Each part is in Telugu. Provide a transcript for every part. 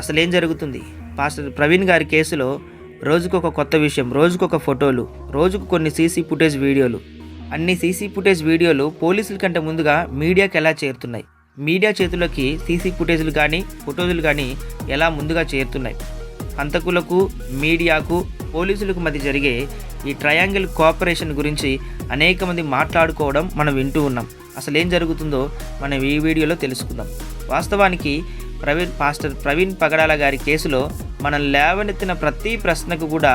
అసలు ఏం జరుగుతుంది? పాస్టర్ ప్రవీణ్ గారి కేసులో రోజుకొక కొత్త విషయం రోజుకొక ఫోటోలు రోజుకు కొన్ని సీసీ ఫుటేజ్ వీడియోలు. అన్ని సీసీ ఫుటేజ్ వీడియోలు పోలీసుల కంటే ముందుగా మీడియాకి ఎలా చేరుతున్నాయి? మీడియా చేతులకి సీసీ ఫుటేజ్లు కానీ ఫోటోలు కానీ ఎలా ముందుగా చేరుతున్నాయి? హంతకులకు మీడియాకు పోలీసులకు మధ్య జరిగే ఈ ట్రయాంగిల్ కోఆపరేషన్ గురించి అనేక మంది మాట్లాడుకోవడం మనం వింటూ ఉన్నాం. అసలు ఏం జరుగుతుందో మనం ఈ వీడియోలో తెలుసుకుందాం. వాస్తవానికి ప్రవీణ్ పాస్టర్ ప్రవీణ్ పగడాల గారి కేసులో మనం లేవనెత్తిన ప్రతి ప్రశ్నకు కూడా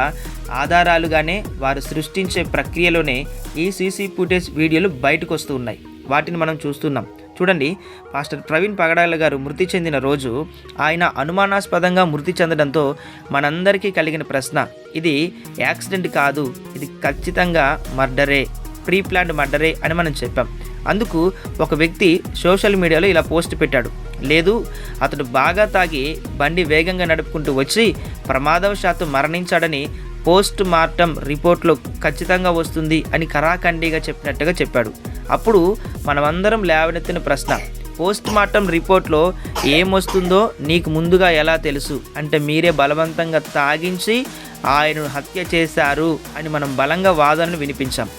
ఆధారాలుగానే వారు సృష్టించే ప్రక్రియలోనే ఈ సీసీ ఫుటేజ్ వీడియోలు బయటకు వస్తూ ఉన్నాయి. వాటిని మనం చూస్తున్నాం. చూడండి పాస్టర్ ప్రవీణ్ పగడాల గారు మృతి చెందిన రోజు ఆయన అనుమానాస్పదంగా మృతి చెందడంతో మనందరికీ కలిగిన ప్రశ్న ఇది యాక్సిడెంట్ కాదు ఇది ఖచ్చితంగా మర్డరే ప్రీ ప్లాన్డ్ మర్డరే అని మనం చెప్పాం. అందుకు ఒక వ్యక్తి సోషల్ మీడియాలో ఇలా పోస్ట్ పెట్టాడు. లేదు అతడు బాగా తాగి బండి వేగంగా నడుపుకుంటూ వచ్చి ప్రమాదవశాత్తు మరణించాడని పోస్ట్ మార్టం రిపోర్ట్లో ఖచ్చితంగా వస్తుంది అని కరాఖండిగా చెప్పినట్టుగా చెప్పాడు. అప్పుడు మనమందరం లేవనెత్తిన ప్రశ్న పోస్ట్ మార్టం రిపోర్ట్లో ఏమొస్తుందో నీకు ముందుగా ఎలా తెలుసు? అంటే మీరే బలవంతంగా తాగించి ఆయనను హత్య చేశారు అని మనం బలంగా వాదనలు వినిపించాం.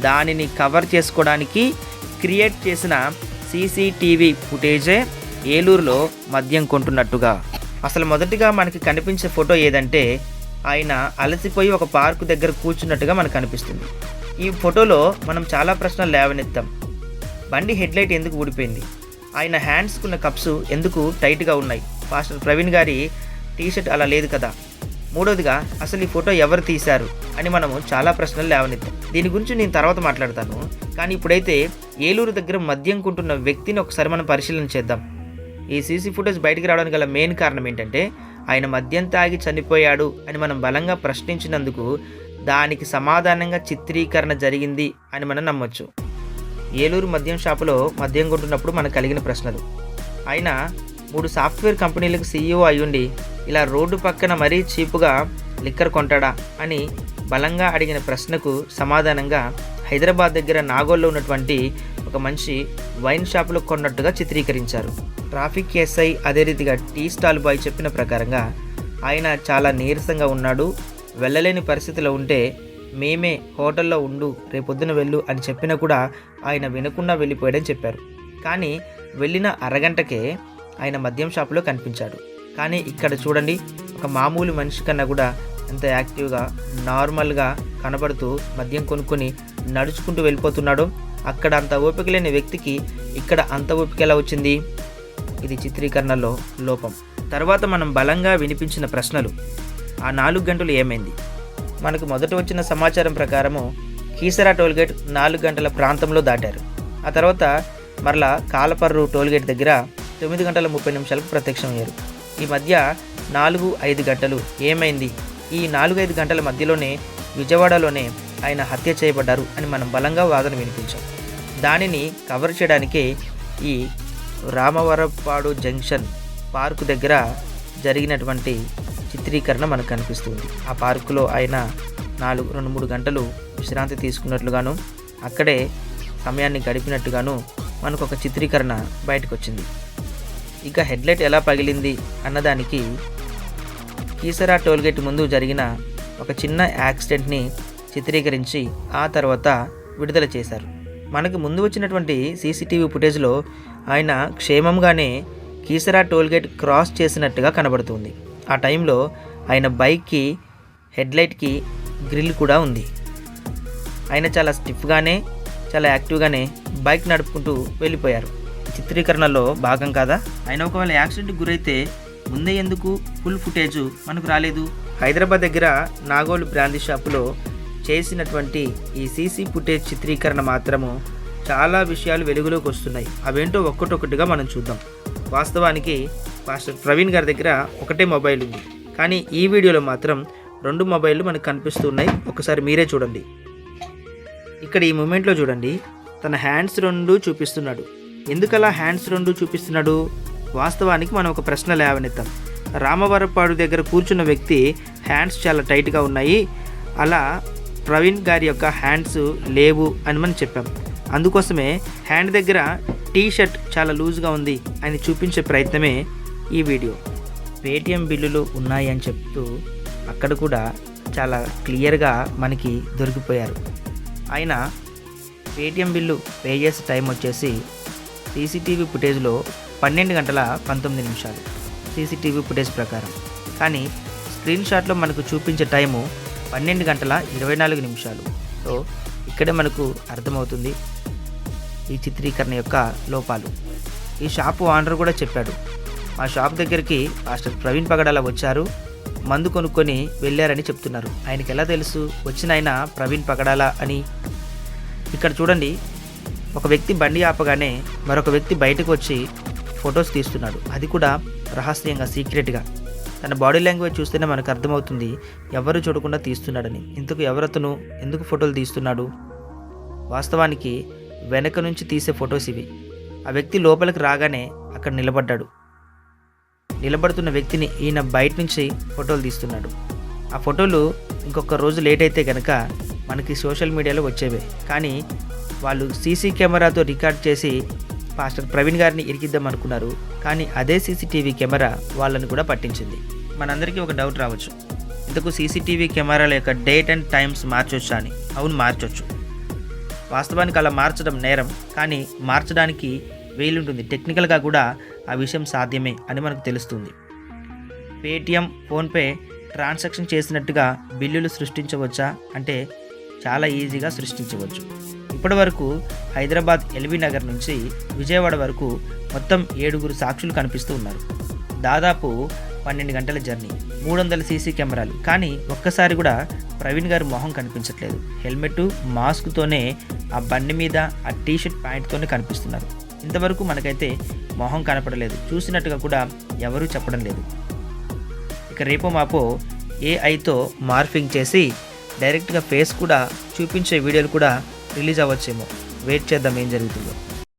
దానిని కవర్ చేసుకోవడానికి క్రియేట్ చేసిన సీసీటీవీ ఫుటేజే ఏలూరులో మద్యం కొంటున్నట్టుగా. అసలు మొదటిగా మనకి కనిపించే ఫోటో ఏదంటే ఆయన అలసిపోయి ఒక పార్కు దగ్గర కూర్చున్నట్టుగా మనకు కనిపిస్తుంది ఈ ఫోటోలో మనం చాలా ప్రశ్నలు లేవనెత్తాం. బండి హెడ్లైట్ ఎందుకు ఊడిపోయింది? ఆయన హ్యాండ్స్కున్న కప్స్ ఎందుకు టైట్గా ఉన్నాయి? పాస్టర్ ప్రవీణ్ గారి టీషర్ట్ అలా లేదు కదా? మూడోదిగా అసలు ఈ ఫోటో ఎవరు తీశారు? అని మనము చాలా ప్రశ్నలు లేవనెత్తాం. దీని గురించి నేను తర్వాత మాట్లాడతాను. కానీ ఇప్పుడైతే ఏలూరు దగ్గర మద్యం కొంటున్న వ్యక్తిని ఒకసారి మనం పరిశీలన చేద్దాం. ఈ సీసీ ఫుటేజ్ బయటికి రావడానికి గల మెయిన్ కారణం ఏంటంటే ఆయన మద్యం తాగి చనిపోయాడు అని మనం బలంగా ప్రశ్నించినందుకు దానికి సమాధానంగా చిత్రీకరణ జరిగింది అని మనం నమ్మొచ్చు. ఏలూరు మద్యం షాపులో మద్యం కొంటున్నప్పుడు మనకు కలిగిన ప్రశ్నలు. ఆయన మూడు సాఫ్ట్వేర్ కంపెనీలకు సీఈఓ అయ్యుండి ఇలా రోడ్డు పక్కన మరీ చీపుగా లిక్కర్ కొంటాడా అని బలంగా అడిగిన ప్రశ్నకు సమాధానంగా హైదరాబాద్ దగ్గర నాగోల్లో ఉన్నటువంటి ఒక మనిషి వైన్ షాపులో కొన్నట్టుగా చిత్రీకరించారు. ట్రాఫిక్ ఎస్ఐ అదే రీతిగా టీ స్టాల్ బాయ్ చెప్పిన ప్రకారంగా ఆయన చాలా నీరసంగా ఉన్నాడు వెళ్ళలేని పరిస్థితిలో ఉంటే మేమే హోటల్లో ఉండు రేపొద్దున వెళ్ళు అని చెప్పినా కూడా ఆయన వినకుండా వెళ్ళిపోయాడని చెప్పారు. కానీ వెళ్ళిన అరగంటకే ఆయన మద్యం షాపులో కనిపించాడు. కానీ ఇక్కడ చూడండి ఒక మామూలు మనిషి కన్నా కూడా ఎంత యాక్టివ్గా నార్మల్గా కనబడుతూ మద్యం కొనుక్కొని నడుచుకుంటూ వెళ్ళిపోతున్నాడో అక్కడ అంత ఓపిక లేని వ్యక్తికి ఇక్కడ అంత ఓపిక ఎలా వచ్చింది? ఇది చిత్రీకరణలో లోపం. తర్వాత మనం బలంగా వినిపించిన ప్రశ్నలు. ఆ నాలుగు గంటలు ఏమైంది? మనకు మొదట వచ్చిన సమాచారం ప్రకారము కీసరా టోల్గేట్ నాలుగు గంటల ప్రాంతంలో దాటారు. ఆ తర్వాత మరలా కాలపర్రు టోల్గేట్ దగ్గర తొమ్మిది గంటల ముప్పై నిమిషాలకు ప్రత్యక్షమయ్యారు. ఈ మధ్య నాలుగు ఐదు గంటలు ఏమైంది? ఈ నాలుగు ఐదు గంటల మధ్యలోనే విజయవాడలోనే ఆయన హత్య చేయబడ్డారు అని మనం బలంగా వాదన వినిపించాం. దానిని కవర్ చేయడానికే ఈ రామవరపాడు జంక్షన్ పార్కు దగ్గర జరిగినటువంటి చిత్రీకరణ మనకు కనిపిస్తుంది. ఆ పార్కులో ఆయన నాలుగు రెండు మూడు గంటలు విశ్రాంతి తీసుకున్నట్లుగాను అక్కడే సమయాన్ని గడిపినట్టుగాను మనకు ఒక చిత్రీకరణ బయటకు వచ్చింది ఇక హెడ్లైట్ ఎలా పగిలింది అన్నదానికి కీసరా టోల్గేట్ ముందు జరిగిన ఒక చిన్న యాక్సిడెంట్ని చిత్రీకరించి ఆ తర్వాత విడుదల చేశారు. మనకు ముందు వచ్చినటువంటి సీసీటీవీ ఫుటేజ్లో ఆయన క్షేమంగానే కీసరా టోల్గేట్ క్రాస్ చేసినట్టుగా కనబడుతుంది. ఆ టైంలో ఆయన బైక్కి హెడ్లైట్కి గ్రిల్ కూడా ఉంది. ఆయన చాలా స్టిఫ్గానే చాలా యాక్టివ్గానే బైక్ నడుపుకుంటూ వెళ్ళిపోయారు. చిత్రీకరణలో భాగం కాదా? ఆయన ఒకవేళ యాక్సిడెంట్కి గురైతే ముందే ఎందుకు ఫుల్ ఫుటేజ్ మనకు రాలేదు? హైదరాబాద్ దగ్గర నాగోలు బ్రాందీ షాపులో చేసినటువంటి ఈ సీసీ ఫుటేజ్ చిత్రీకరణ మాత్రము చాలా విషయాలు వెలుగులోకి వస్తున్నాయి. అవేంటో ఒక్కటొక్కటిగా మనం చూద్దాం. వాస్తవానికి పాస్టర్ ప్రవీణ్ గారి దగ్గర ఒకటే మొబైల్ ఉంది. కానీ ఈ వీడియోలో మాత్రం రెండు మొబైళ్ళు మనకు కనిపిస్తున్నాయి. ఒకసారి మీరే చూడండి. ఇక్కడ ఈ మూమెంట్లో చూడండి. తన హ్యాండ్స్ రెండు చూపిస్తున్నాడు. ఎందుకలా హ్యాండ్స్ రెండు చూపిస్తున్నాడు? వాస్తవానికి మనం ఒక ప్రశ్న లేవనెత్తాం. రామవరపాడు దగ్గర కూర్చున్న వ్యక్తి హ్యాండ్స్ చాలా టైట్గా ఉన్నాయి. అలా ప్రవీణ్ గారి యొక్క హ్యాండ్స్ లేవు అని మనం చెప్పాం. అందుకోసమే హ్యాండ్ దగ్గర టీ షర్ట్ చాలా లూజ్గా ఉంది అని చూపించే ప్రయత్నమే ఈ వీడియో. పేటిఎం బిల్లులు ఉన్నాయి అని చెప్తూ అక్కడ కూడా చాలా క్లియర్గా మనకి దొరికిపోయారు. ఆయన పేటిఎం బిల్లు పే చేసే టైం వచ్చేసి సీసీటీవీ ఫుటేజ్లో పన్నెండు గంటల పంతొమ్మిది నిమిషాలు. సీసీటీవీ ఫుటేజ్ ప్రకారం. కానీ స్క్రీన్ షాట్లో మనకు చూపించే టైము పన్నెండు గంటల ఇరవై నాలుగు నిమిషాలు. సో ఇక్కడే మనకు అర్థమవుతుంది ఈ చిత్రీకరణ యొక్క లోపాలు. ఈ షాపు ఆనర్ కూడా చెప్పాడు. మా షాప్ దగ్గరికి మాస్టర్ ప్రవీణ్ పగడాల వచ్చారు. మందు కొనుక్కొని వెళ్ళారని చెప్తున్నారు. ఆయనకి ఎలా తెలుసు? వచ్చిన ఆయన ప్రవీణ్ పగడాల అని. ఇక్కడ చూడండి. ఒక వ్యక్తి బండి ఆపగానే మరొక వ్యక్తి బయటకు వచ్చి ఫొటోస్ తీస్తున్నాడు. అది కూడా రహస్యంగా సీక్రెట్గా. తన బాడీ లాంగ్వేజ్ చూస్తేనే మనకు అర్థమవుతుంది ఎవరు చూడకుండా తీస్తున్నాడని. ఇందుకు ఎవరతను ఎందుకు ఫోటోలు తీస్తున్నాడు? వాస్తవానికి వెనక నుంచి తీసే ఫొటోస్ ఇవి. ఆ వ్యక్తి లోపలికి రాగానే అక్కడ నిలబడ్డాడు. నిలబడుతున్న వ్యక్తిని ఈయన బయట నుంచి ఫోటోలు తీస్తున్నాడు. ఆ ఫోటోలు ఇంకొక రోజు లేట్ అయితే కనుక మనకి సోషల్ మీడియాలో వచ్చేవే. కానీ వాళ్ళు సీసీ కెమెరాతో రికార్డ్ చేసి పాస్టర్ ప్రవీణ్ గారిని ఇరికిద్దాం అనుకున్నారు. కానీ అదే సీసీటీవీ కెమెరా వాళ్ళని కూడా పట్టించింది. మనందరికీ ఒక డౌట్ రావచ్చు. ఇంతకు సీసీటీవీ కెమెరాల యొక్క డేట్ అండ్ టైమ్స్ మార్చొచ్చు అని? అవును మార్చొచ్చు. వాస్తవానికి అలా మార్చడం నేరం. కానీ మార్చడానికి వీలుంటుంది. టెక్నికల్గా కూడా ఆ విషయం సాధ్యమే అని మనకు తెలుస్తుంది. పేటిఎం ఫోన్పే ట్రాన్సాక్షన్ చేసినట్టుగా బిల్లులు సృష్టించవచ్చా? అంటే చాలా ఈజీగా సృష్టించవచ్చు. ఇప్పటి వరకు హైదరాబాద్ ఎల్బీ నగర్ నుంచి విజయవాడ వరకు మొత్తం ఏడుగురు సాక్షులు కనిపిస్తూ ఉన్నారు. దాదాపు పన్నెండు గంటల జర్నీ మూడు వందల సీసీ కెమెరాలు. కానీ ఒక్కసారి కూడా ప్రవీణ్ గారి మొహం కనిపించట్లేదు. హెల్మెట్ మాస్క్తోనే ఆ బండి మీద ఆ టీషర్ట్ ప్యాంట్తోనే కనిపిస్తున్నారు. ఇంతవరకు మనకైతే మొహం కనపడలేదు. చూసినట్టుగా కూడా ఎవరూ చెప్పడం లేదు. ఇక రేపో మాపో ఏఐతో మార్ఫింగ్ చేసి డైరెక్ట్గా ఫేస్ కూడా చూపించే వీడియోలు కూడా రిలీజ్ అవ్వచ్చేమో. వెయిట్ చేద్దాం ఏం జరుగుతుందో.